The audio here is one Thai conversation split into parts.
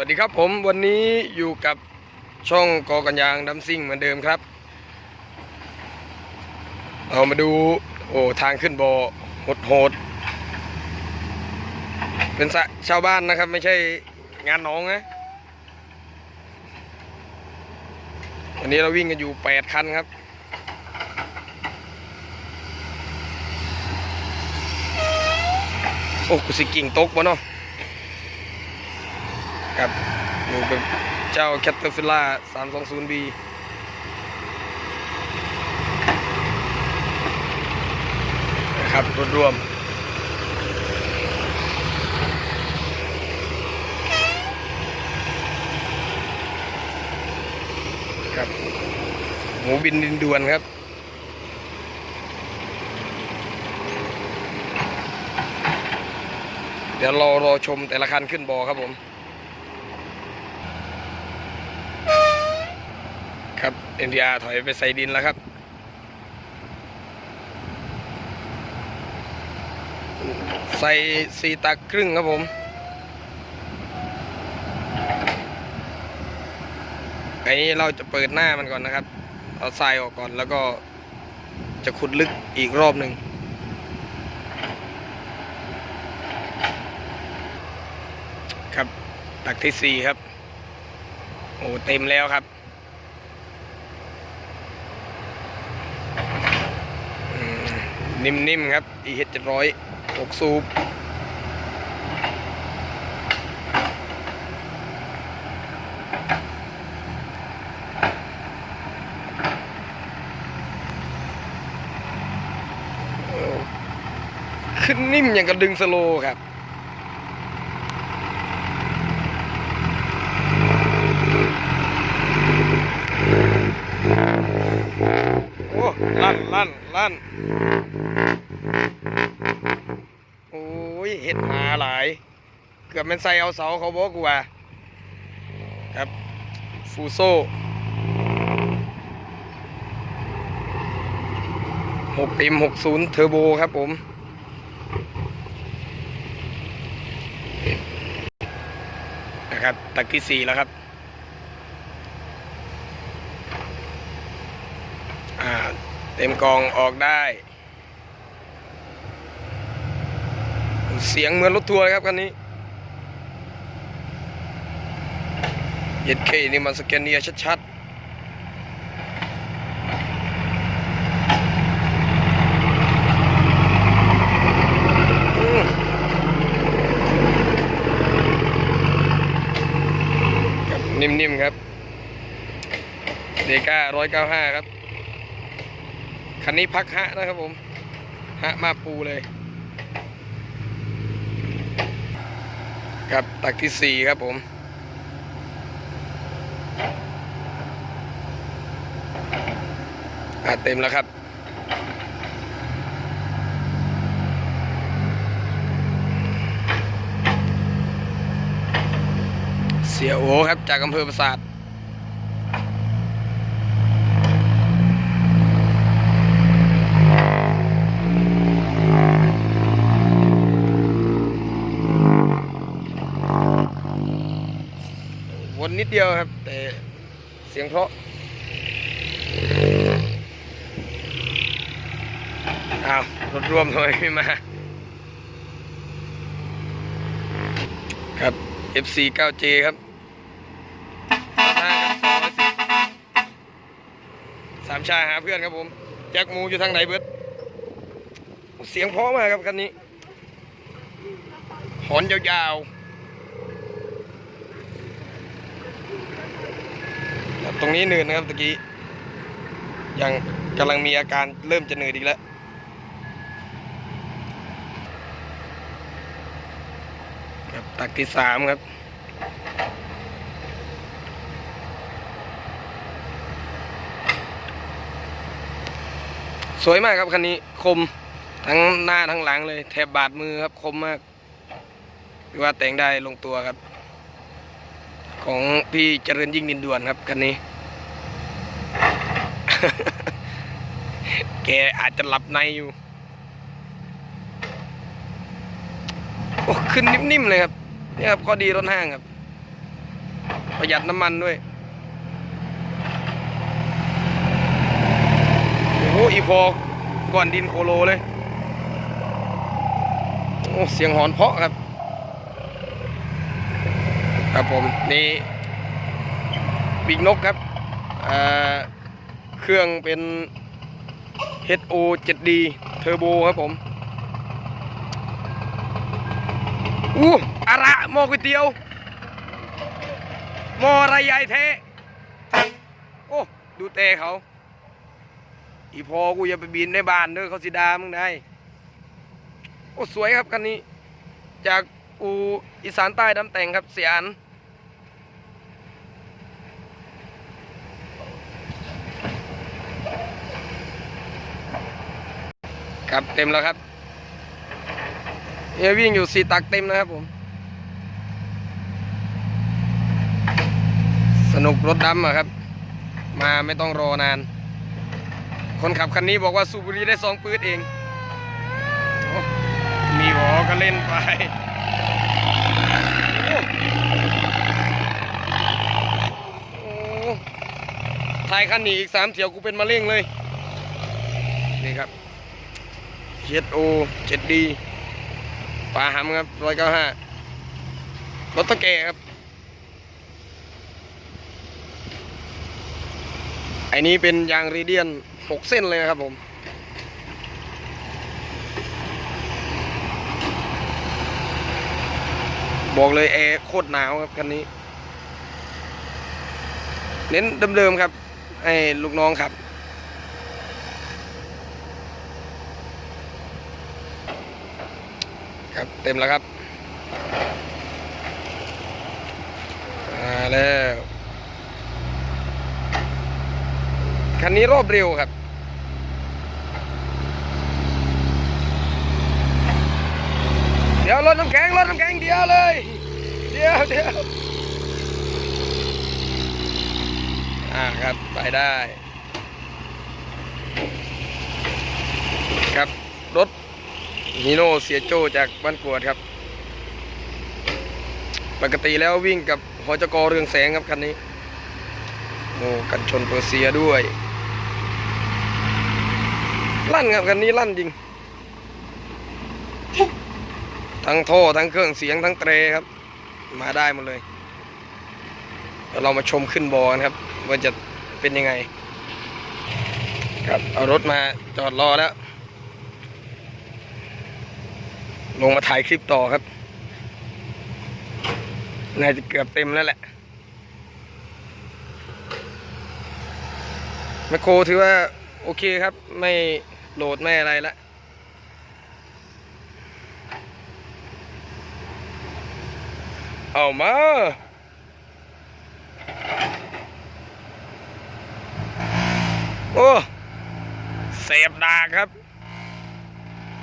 วัสดีครับผมวันนี้อยู่กับช่องกอกันยางดัมซิ่งเหมือนเดิมครับ เรามาดูโอ้ทางขึ้นบ่อโหดโหดๆเป็นชาวบ้านนะครับ ไม่ใช่งานน้องนะวันนี้เราวิ่งกันอยู่แปดคันครับโอ้กูสิกิ่งตกวะเนาะ ครับอยู่กับเจ้า Caterpillar 320B นะครับรถรวมครับหมูบินดินด่วนครับเดี๋ยวรอรอชมแต่ละคันขึ้นบอครับผม ครับ NTR ถอยไปใส่ดินแล้วครับ ใส่สี่ตักครึ่งครับผมอันนี้เราจะเปิดหน้ามันก่อนนะครับ เอาทรายออกก่อนแล้วก็จะขุดลึกอีกรอบหนึ่งครับตักที่สี่ครับ โอ้เต็มแล้วครับ อืม นิ่มๆครับ EH 700 6 สูบโอ้ขึ้นนิ่มอย่างกับดึงสโลครับโอ้ลั่นลั่นลั่น หลาย เกือบเป็นใส่เอาเสาเขาบอกกูว่า ครับฟูโซ่หกปิมหกศูนย์เทอร์โบครับผมนะครับตักที่สี่แล้วครับอ่าเต็มกองออกได้ เสียงเหมือนรถทัวร์ครับคันนี้เย็ดเคนี่มันสแกนเนียชัดๆนิ่มๆครับเดก้าร้อยเก้าห้าครับ คันนี้พักฮะนะครับผม ฮะมาปูเลย ครับตักที่สี่ครับผมอะเต็มแล้วครับ เสียโอครับจากอำเภอปราสาท นิดเดียวครับ แต่เสียงเพราะอ้าวรถร่วมทำไมไม่มา ครับ FC 9J ครับสามชายหาเพื่อนครับผม แจ็คหมูอยู่ทางไหนเบิดเสียงเพราะมากครับคันนี้ หอนยาวๆ ครับ ตรงนี้เนื่อยนะครับตะกี้ยังกำลังมีอาการเริ่มจะเนื่อยอีกแล้วครับตักที่สามครับสวยมากครับคันนี้คมทั้งหน้าทั้งหลังเลยแถบบาดมือครับคมมากหรือว่าแต่งได้ลงตัวครับ ของพี่เจริญยิ่งดินด่วนครับคันนี้ แกอาจจะหลับในอยู่ โอ้ขึ้นนิ่มๆเลยครับ นี่ครับข้อดีรถห้างครับ ประหยัดน้ำมันด้วย โอ้อีพอก่อนดินโคโลเลย โอ้เสียงหอนเพาะครับ ครับผม นี่ปีกนกครับอ่า เครื่องเป็น HO 7D เทอร์โบครับผม อู้อาระหม้อก๋วยเตี๋ยวหม้ออะไรใหญ่เทโอ้ดูเตะเขา อีพอกูอย่าไปบินในบ้านเด้อเขาสิดามึงได้ โอ้ สวยครับคันนี้ จากอูอีสานใต้ดำแต่งครับเสียอัน ครับเต็มแล้วครับเนี่ยวิ่งอยู่สี่ตักเต็มนะครับผม สนุกรถดำอะครับ มาไม่ต้องรอนาน คนขับคันนี้บอกว่าสูบบุหรีได้สองปืดเองอมีหวอก็เล่นไปโอ้โอ้ถ่ายคันนี้อีกสามเที่ยวกูเป็นมะเร็งเลย นี่ครับ เจ็ดโอเจ็ดดีปลาหำครับร้อยเก้าห้ารถตะแกครับไอ้นี้เป็นยางรีเดียนหกเส้นเลยครับผมบอกเลยแอร์โคตรหนาวครับคันนี้ เน้นเดิมๆครับให้ลูกน้องครับ ครับเต็มแล้วครับมาแล้วคันนี้รอบเร็วครับเดี๋ยวรถน้ำแข็งรถน้ำแข็งเดียวเลย เดียวเดียวอ่าครับไปได้ ครับรถ ฮีโน่เสียโจจากบ้านกวดครับ ปกติแล้ววิ่งกับหจกเรืองแสงครับคันนี้โอ้กันชนเปอร์เซียด้วย ลั่นครับคันนี้ลั่นจริง ทั้งท่อทั้งเครื่องเสียงทั้งเตรครับ มาได้หมดเลยเดี๋ยวเรามาชมขึ้นบอกันครับ ว่าจะเป็นยังไง ครับเอารถมาจอดรอแล้ว ลงมาถ่ายคลิปต่อครับน่าจะเกือบเต็มแล้วแหละแมคโครถือว่าโอเคครับ ไม่โหลดไม่อะไรละเอามาโอ้เสพดาครับ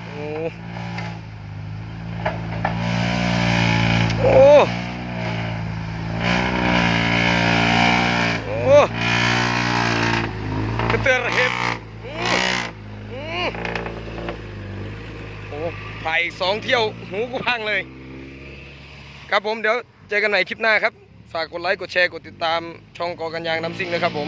โอ้ โอ้ โอ้ กระเตือนเห็ดอืมอืมโอ้ถ่ายสองเที่ยวหูกูพังเลย ครับผมเดี๋ยวเจอกันใหม่คลิปหน้าครับ ฝากกดไลค์ กดแชร์ กดติดตามช่องกอกันยางน้ำซิ่งนะครับผม